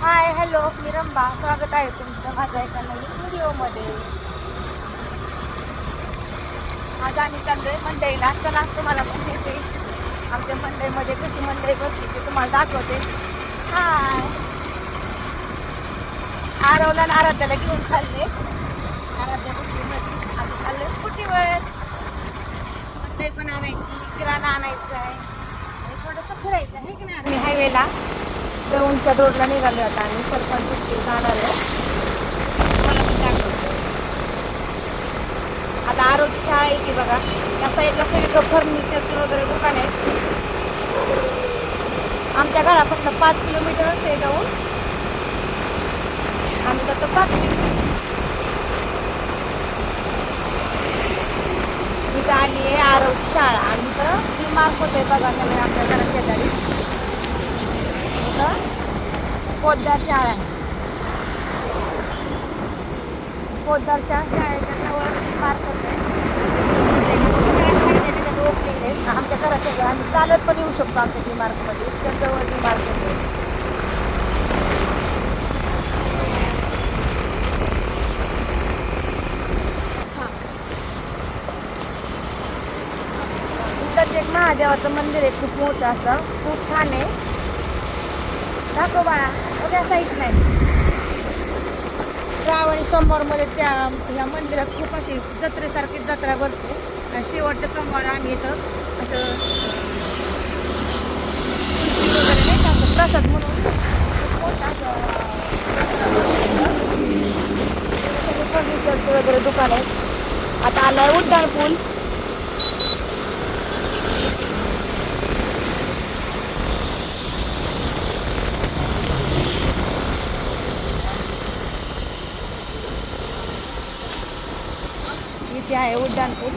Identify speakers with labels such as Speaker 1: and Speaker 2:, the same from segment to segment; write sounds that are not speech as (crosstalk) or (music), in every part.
Speaker 1: Hi hello मी रंबा स्वागत आहे तुमचं माझ्या एका नवीन व्हिडिओमध्ये. आज आम्ही चाललोय मंडईला. चला तुम्हाला पण देते. आमच्या मंडईमध्ये कशी मंडई बसली ते तुम्हाला दाखवते. हाय आरवला आणि आराध्याला घेऊन चालले. आराध्या बसलीमध्ये आम्ही चाललोय स्कूटीवर. मंडई पण आणायची किराणा आणायचा आहे. आणि थोडंसं फिरायचं आहे. की नाही आम्ही हायवेला दौंडच्या रोडला निघाले आता आम्ही सरपंच जाणार आहे. आता आरोग्य शाळा आहे की बघा त्या साईडला सगळीकडं फर्निचरचं वगैरे दुकान आहे आमच्या घरापासून पाच किलोमीटर आहे जाऊन. आम्ही जातो पाच किलोमीटर. इथं आली आहे आरोग्य शाळा. आणि तर ती मार्क होते बघा त्यामुळे आपल्या घराच्या शेजारी. इथं पोद्दार शाळा. आहे पोद्दारच्या शाळेच्या जवळ पार्क होते ओपनिंग आहे आमच्या घराच्या जवळ आम्ही चालत पण येऊ शकतो आमच्या डी मार्कमध्ये इतक्या जवळ डी मार्क एक महादेवाचं मंदिर आहे. खूप मोठं असं. खूप छान आहे. दाखव बाळा मोठ्या साईज नाही. श्रावणी सोमवारमध्ये त्या ह्या मंदिरात खूप अशी जत्रेसारखी जत्रा भरते. आणि शेवटच्या सोमवार आम्ही इथं असं वगैरे नाही का प्रसाद म्हणून खूप असं फर्निचरचे वगैरे दुकान आहे आता आलाय उड्डाण पूल इथे आहे उड्डाण पूल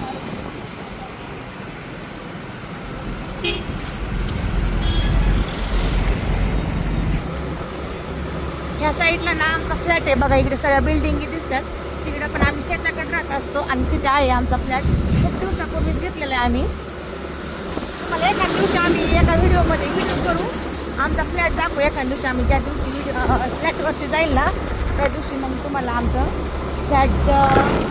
Speaker 1: ह्या साईडला ना आमचा फ्लॅट आहे बघा इकडे सगळ्या बिल्डिंगी दिसतात. तिकडे पण आम्ही शेताकडे राहत असतो आणि तिथे आहे आमचा फ्लॅट खूप दिवसापूर्वीच घेतलेला आहे आम्ही. मला एका दिवशी आम्ही एका व्हिडिओमध्ये व्हिडिओ करू. आमचा फ्लॅट दाखवू एका दिवशी आम्ही ज्या दिवशी फ्लॅटवरती जाईल ना त्या दिवशी मग तुम्हाला आमचं फ्लॅटचं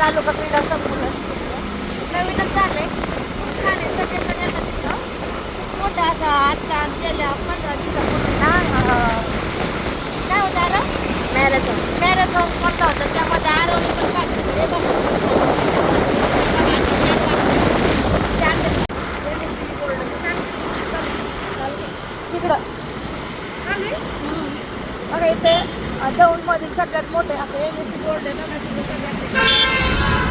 Speaker 1: तालुका क्रीडा संपूर्ण. नवीनच झालं आहे छान आहे सगळे खूप असं असा आत्ता गेल्या काय होतं आला मॅरेथॉन मॅरेथॉन स्पर्धा होता त्यामध्ये आरोग्य पण भाग घेतला. तिकडं बघा इथे दौंड मधील सगळ्यात मोठे असं एम एस सी बोर्ड आहे ना सगळ्यात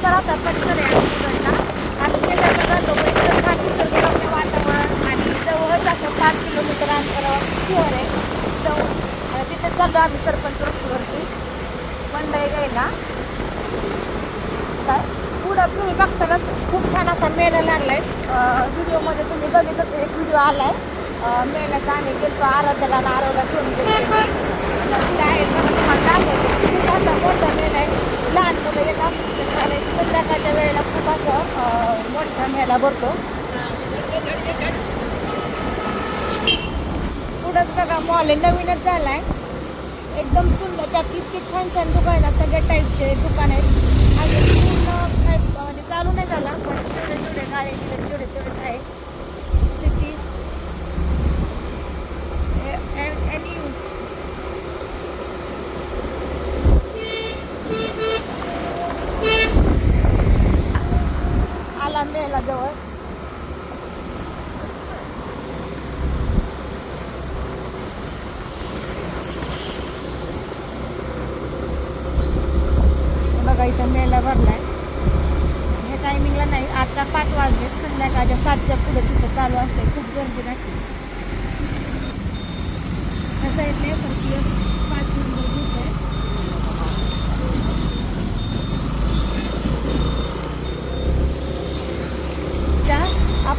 Speaker 1: तर आता परिसर आहे आमच्याकडला आम्ही शेताकडे राहतो छान निसर्गरम्य वातावरण आणि जवळच असं पाच किलोमीटर अंतरावर शहर आहे. जाऊन तिथे चाललो आम्ही सरपंच रस्त्यावरती मंडई घ्यायला. काय? पुढं तुम्ही बघतानाच खूप छान असा मेळा आहे व्हिडिओमध्ये तुम्ही बघितलं एक व्हिडिओ आला आहे मेळ्याचा आम्ही गेलो आराध्याला आणि आरवला घेऊन गेलो तिथे आहे बघा तुम्हाला मोठा मेळा आहे. लहान मुलं येतात आणि संध्याकाळच्या वेळेला खूप असं मोठा मेळा भरतो. पुढंच बघा मॉल आहे नवीनच आहे एकदम सुंदर त्यात इतके छान छान दुकान आहेत सगळ्या टाईपचे दुकान आहेत. आणि पूर्ण काय म्हणजे चालू नाही झाला पण जेवढे जेवढे गाळे गेले तेवढे तेवढे आहे सिटी एनी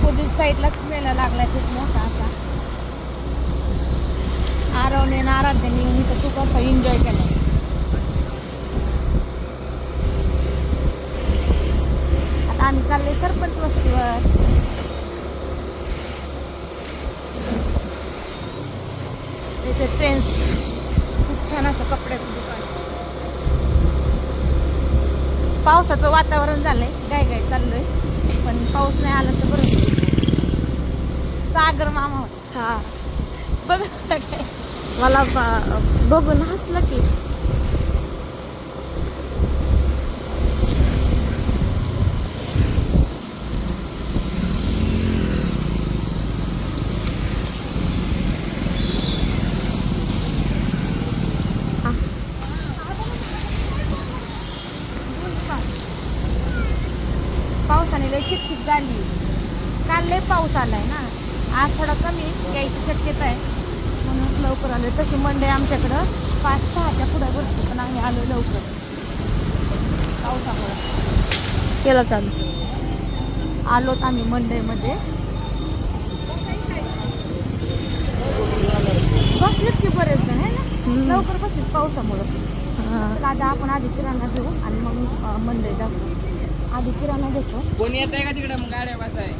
Speaker 1: अपोजिट साईडलाच मेला लागलाय खूप मोठा असा. आरवने आराध्याने मी तर खूप असं एन्जॉय केला आता आम्ही चालले सरपंच वस्तीवर. इथे ट्रेन्स खूप छान असं कपड्याचं दुकान. पावसाचं वातावरण झालंय. काय काय चाललंय. पण पाऊस नाही आला तर बरोबर सागर मामा. होता हा. बघ. मला बघून हसलं की. पावसाने लय चिकचिक झाली. काल लय पाऊस आलाय ना आज थोडा कमी यायची शक्यता आहे. म्हणून लवकर आलोय. तशी मंडई आमच्याकडं. पाच सहाच्या पुढे बसते पण आम्ही आलो लवकर. पावसामुळे केलं चालू. आलोत आम्ही मंडईमध्ये बसलेत की बरेच जण आहे ना लवकर बसलेत पावसामुळं. तर आता आपण आधी किराणा घेऊ आणि मग मंडई दाखवू आधी किराणा घेतो.
Speaker 2: कोणी येत आहे का तिकडे? मग गाड्या बसाय.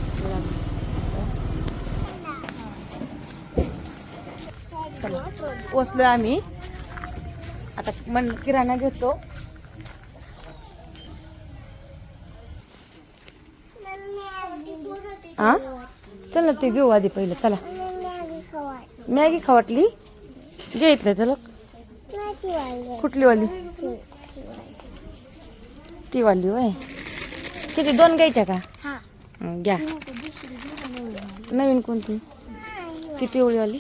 Speaker 1: चला पोचलोय आम्ही. आता मन किराणा घेतो. हा चल ना ते घेऊ आधी पहिलं. चला. मॅगी खावटली? घे इथलं चल. कुठली वाली? ती वाली वय किती दोन घ्यायच्या का? घ्या. नवीन कोणती? ती पिवळीवाली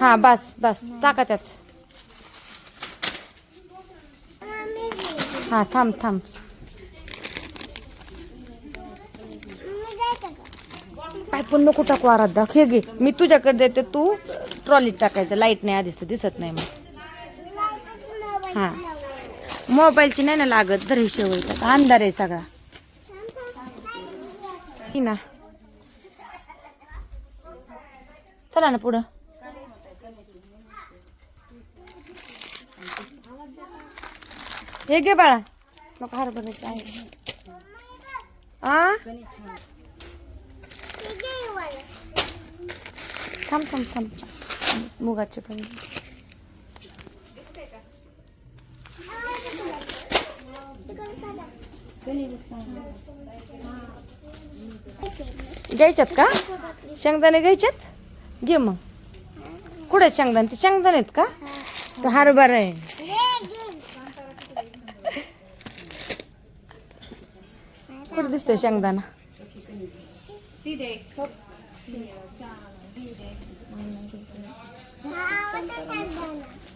Speaker 1: हा बस बस टाका त्यात. हा थांब थांब. काय पण नको टाकू आराध्या. हे घे. मी तुझ्याकडे देते तू ट्रॉलीत टाकायचं. लाइट नाही आधीच तर दिसत नाही मग हा. मोबाईलची नाही ना लागत तर हिशोब अंधार आहे सगळा. ना. चला ना पुढं. हे घे बाळा. नको हरभऱ्याचं आहे. आ? थांब थांब थांब. मुगाचे पण. घ्यायच्यात का? शेंगदाणे घ्यायच्यात? घे मग. कुठे शेंगदाणे? ते शेंगदाणे आहेत का? तर हरभरा आहे. दिसते शेंगदाणा.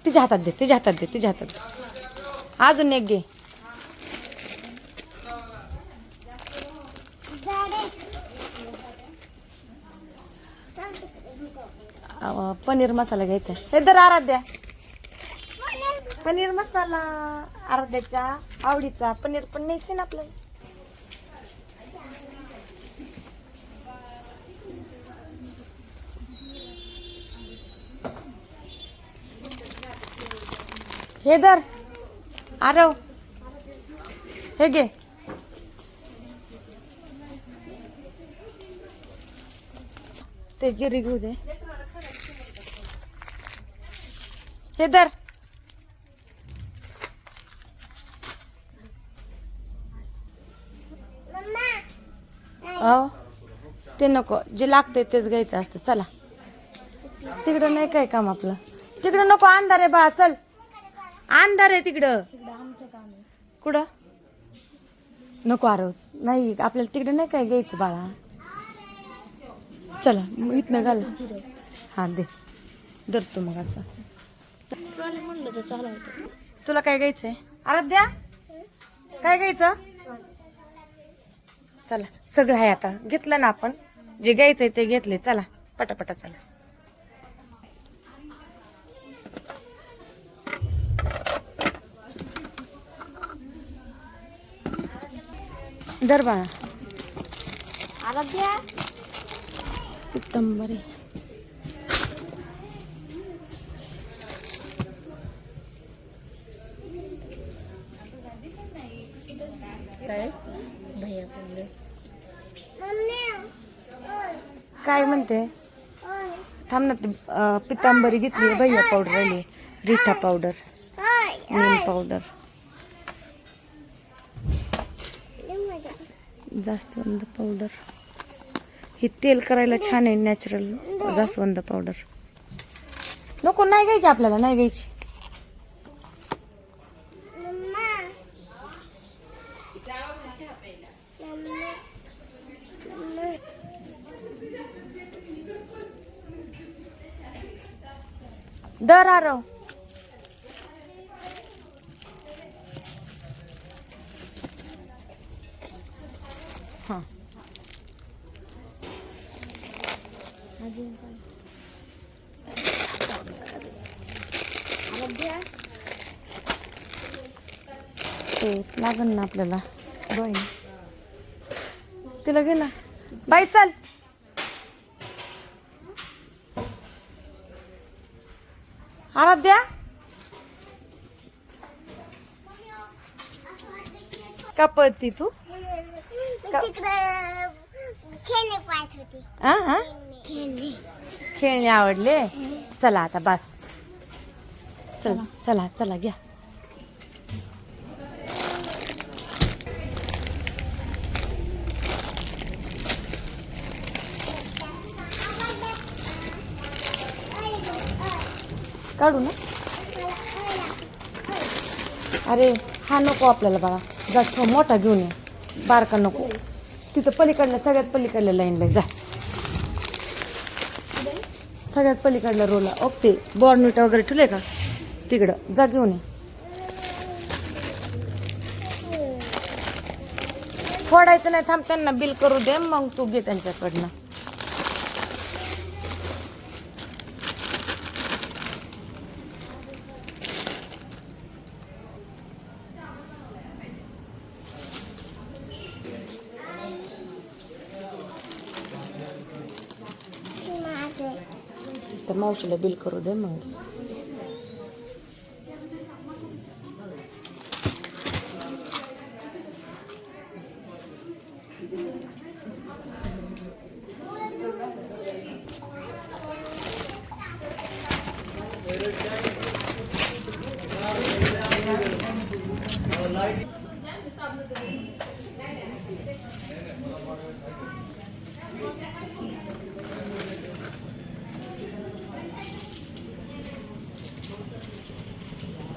Speaker 1: तिच्या हातात दे तिच्या हातात दे तिच्या हातात दे. अजून एक घे. पनीर मसाला घ्यायचा हे दर आराध्या. पनीर मसाला आराध्याच्या आवडीचा. पनीर पण न्यायचे ना आपल्याला. हे दर आरव. हे घे. ते जिरी घेऊ दे. हे धर. अहो ते नको. जे लागते तेच घ्यायचं असतं. चला. तिकडं नाही काय काम आपलं. तिकडं नको अंधारे बा बाळा. चल. अंधार आहे तिकडं. कुठं? नको आरव नाही आपल्याला तिकडं नाही काय घ्यायचं बाळा. चला मग इथनं घाल. हा दे. धरतो मग असं.
Speaker 3: म्हणलं तर चालवतं
Speaker 1: तुला काय घ्यायचंय? आराध्या? काय घ्यायचं? चला सगळं आहे आता. घेतलं ना आपण. जे घ्यायचंय ते घेतले चला पटापटा चला. दर बाळा.
Speaker 3: काय?
Speaker 1: म्हणते? थांब ना पितांबरी घेतली भैया पावडर आली रिठा पावडर नीम पावडर जास्वंद पावडर हे तेल करायला छान आहे नॅचरल जास्वंद पावडर नको नाही घ्यायची आपल्याला नाही घ्यायची. दर आरव. हां. ते लागन ना आपल्याला. बाई. तिला गेला बाई चाल. आराध्या. का पळती तू
Speaker 4: तिकडं खेळणे पाहत होती
Speaker 1: हा हा?
Speaker 4: खेळणे.
Speaker 1: आवडले? चला आता बस. चला चला चला घ्या. काढू ना. अरे हा नको आपल्याला बाळा. जा तो मोठा घेऊन ये. बारका नको. तिथं पलीकडल्या सगळ्यात पलीकडल्या लाईनला जा. सगळ्यात पलीकडल्या रोला ओके बॉर्नविटा वगैरे ठेवले का? तिकडं. जा घेऊन ये. फोडायचं नाही थांब त्यांना बिल करू दे मग तू घे त्यांच्याकडनं. तर मावशीला बिल करू दे मग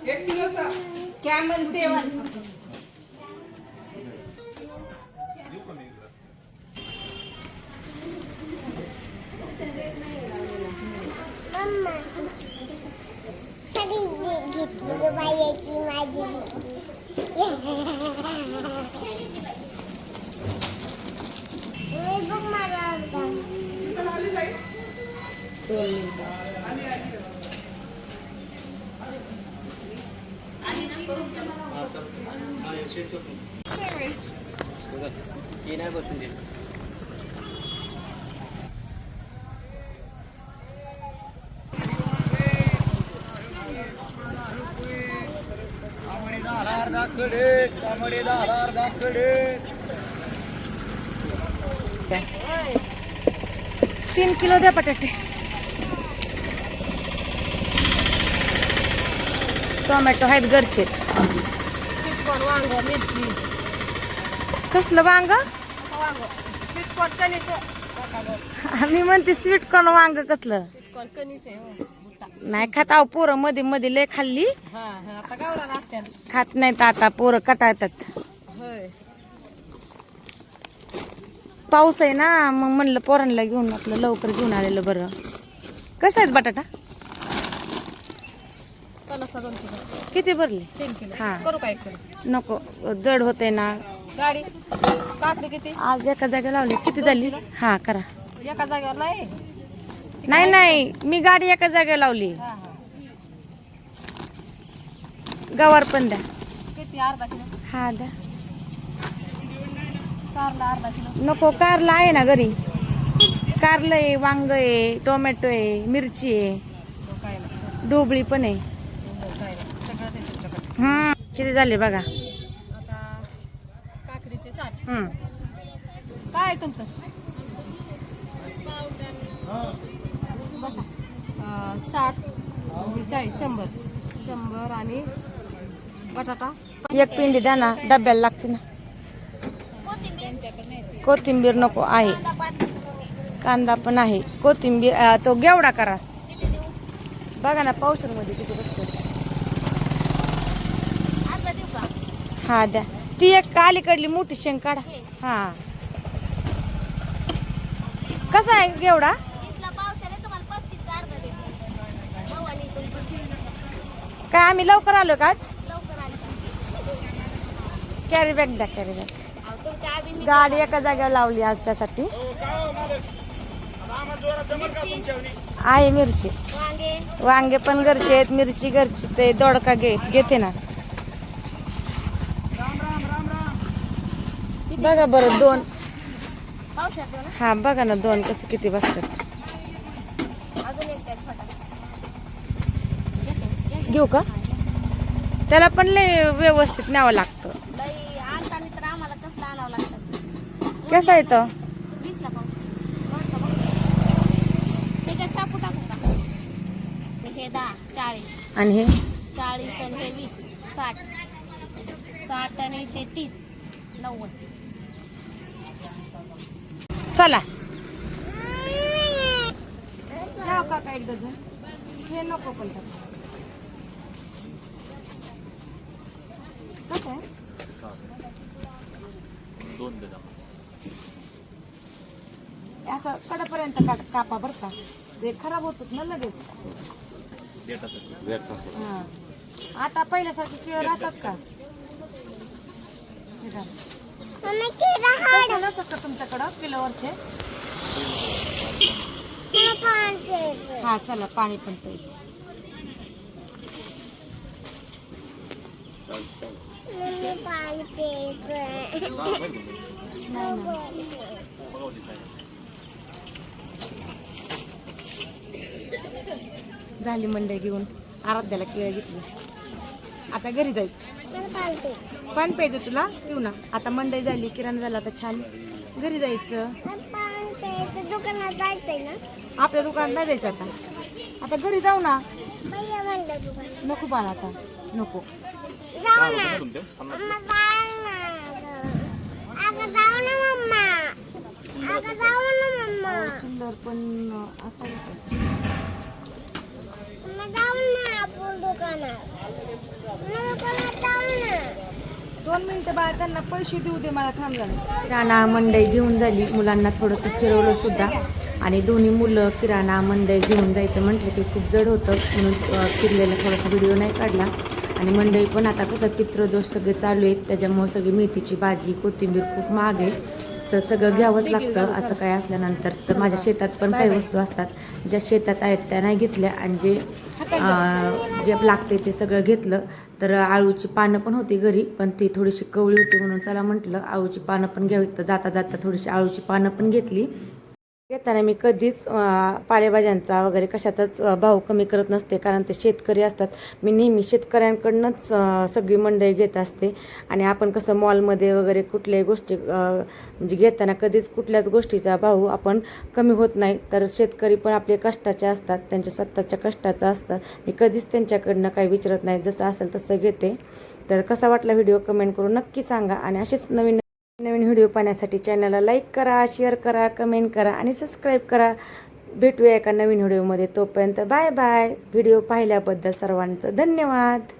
Speaker 2: एक किलोचा कॅमल सेवन
Speaker 4: मम्मा सगळी घेतली ग बायाची माझी मी बघ मला आवडतं.
Speaker 1: तीन किलो द्या बटाटे. टोमॅटो आहेत घरचे.
Speaker 3: स्वीटकॉर्न वांग मिरची.
Speaker 1: कसलं वांग?
Speaker 3: वांग. स्वीटकॉर्न कणीस
Speaker 1: मी म्हणते स्वीट कॉर्न वांग कसलं? नाही खात आहो पोरं मध्ये मध्ये लय खाल्ली.
Speaker 3: आता गावला असत्या
Speaker 1: खात नाहीत आता पोरं कटाळतात.
Speaker 3: होय.
Speaker 1: पाऊस आहे ना मग म्हणलं पोरांना घेऊन आपलं लवकर घेऊन आलेलं बरं. कसं आहेत बटाटा?
Speaker 3: पन्नासला दोन किलो.
Speaker 1: किती भरले?
Speaker 3: तीन किलो.
Speaker 1: हा.
Speaker 3: करू काय करू
Speaker 1: नको जड होते ना.
Speaker 3: गाडी. काकडी किती?
Speaker 1: आज एका जागा लावली. किती झाली? हा करा.
Speaker 3: एका जागेवर नाही?
Speaker 1: नाही नाही मी गाडी एका जागेवर लावली.
Speaker 3: हा हा.
Speaker 1: गवार पण द्या.
Speaker 3: किती? अर्धा किलो?
Speaker 1: हा द्या.
Speaker 3: कारला अर्धा किलो.
Speaker 1: नको कारला आहे ना घरी. कारलं आहे वांग आहे टोमॅटो आहे मिरची आहे.
Speaker 3: हो काय नाही
Speaker 1: डोबळी पण आहे.
Speaker 3: काय नाही सगळं ते तुमच्याकडे.
Speaker 1: हम्म किती झाले बघा?
Speaker 3: आता काकडीचे साठ.
Speaker 1: हम्म.
Speaker 3: काय आहे तुमचं? बसा. साठ म्हणजे चाळीस शंभर. शंभर आणि बटाटा.
Speaker 1: एक पिंडी द्या ना डब्याला लागते ना. कोथिंबीर नको आहे. कांदा पण आहे. कोथिंबीर तो गेवडा करा. बघा ना पावसामध्ये किती बसतो हा द्या. ती एक अलीकडली मोठी शेंग काढा. हा. कसा आहे गेवडा? काय आम्ही लवकर आलो का आज? कॅरी बॅग द्या कॅरी बॅग गाडी एका जागेवर लावली आज त्यासाठी. आहे मिरची. वांगे. पण घरचे आहेत मिरची घरचीच आहे दोडका घे घेते ना. बघा बरं दोन. हा बघा ना दोन कसं किती बसतात. घेऊ का? त्याला पण लय व्यवस्थित न्यावं लागतं. कसं आहे तर
Speaker 2: हे दहा चाळीस.
Speaker 1: आणि हे?
Speaker 2: चाळीस आणि हे वीस साठ. साठ आणि ते तीस नव्वद.
Speaker 1: चला. काका एक डझन. हे नको पण कसं आहे हे असं कडापर्यंत का कापा बरं का ते खराब होतात ना लगेच हा. आता पहिल्यासारखे केळ राहतात का हे
Speaker 4: किडा
Speaker 1: पैसे नसतात का तुमच्याकडं किलोवरचे
Speaker 4: हा पाणी
Speaker 1: हा चला पाणी पण प्यायचं
Speaker 4: मम्मी पाणी प्यायचं (laughs)
Speaker 1: झाली मंडई घेऊन. आराध्याला केळ घेतली. आता घरी जायचं.
Speaker 4: पण प्यायचं
Speaker 1: तुला? पिऊ ना. आता मंडई झाली किराणा झाला आता छान. घरी जायचं.
Speaker 4: दुकानात जायचंय ना
Speaker 1: आपल्या दुकानात नाही जायचं आता. आता घरी जाऊ ना. नको बाळा आता. नको.
Speaker 4: जाऊ ना मम्मा जाऊ ना जाऊ ना मम्मा जाऊ ना मम्मा
Speaker 1: पण
Speaker 4: मम्मा जाऊ ना आपण दुकानात जाऊ ना
Speaker 1: दोन मिनिटं बाळ त्यांना पैसे देऊ दे मला थांब झालं किराणा मंडई घेऊन झाली. मुलांना थोडंसं फिरवलं सुद्धा. आणि दोन्ही मुलं किराणा मंडई घेऊन जायचं म्हटलं ते खूप जड होतं. म्हणून फिरलेलं फिरलेला थोडासा व्हिडिओ नाही काढला. आणि मंडई पण आता कसं पित्रदोष सगळे चालू आहेत त्याच्यामुळे सगळी मेथीची भाजी कोथिंबीर खूप महाग आहे. तर सगळं घ्यावंच लागतं असं काय असल्यानंतर. तर माझ्या शेतात पण काही वस्तू असतात ज्या शेतात आहेत त्या नाही घेतल्या आणि जे जे लागते ते सगळं घेतलं. तर आळूची पानं पण होती घरी पण ती थोडीशी कवळी होती म्हणून चला म्हटलं आळूची पानं पण घ्यावी तर जाता जाता थोडीशी आळूची पानं पण घेतली. घेताना मी कधीच पालेभाज्यांचा वगैरे कशातच भाव कमी करत नसते. कारण ते शेतकरी असतात. मी नेहमी शेतकऱ्यांकडनंच सगळी मंडई घेत असते. आणि आपण कसं मॉलमध्ये वगैरे कुठल्याही गोष्टी म्हणजे घेताना कधीच कुठल्याच गोष्टीचा भाव आपण कमी होत नाही. तर शेतकरी पण आपले कष्टाचे असतात. त्यांच्या स्वतःच्या कष्टाचा असतात मी कधीच त्यांच्याकडनं काही विचारत नाही. जसं असेल तसं घेते. तर कसा वाटला व्हिडिओ कमेंट करून नक्की सांगा. आणि असेच नवीन नवीन व्हिडिओ पाहण्यासाठी चॅनलला लाईक करा शेअर करा कमेंट करा आणि सबस्क्राईब करा. भेटूया एका नवीन व्हिडिओमध्ये. तोपर्यंत बाय बाय व्हिडिओ पाहिल्याबद्दल सर्वांचं धन्यवाद.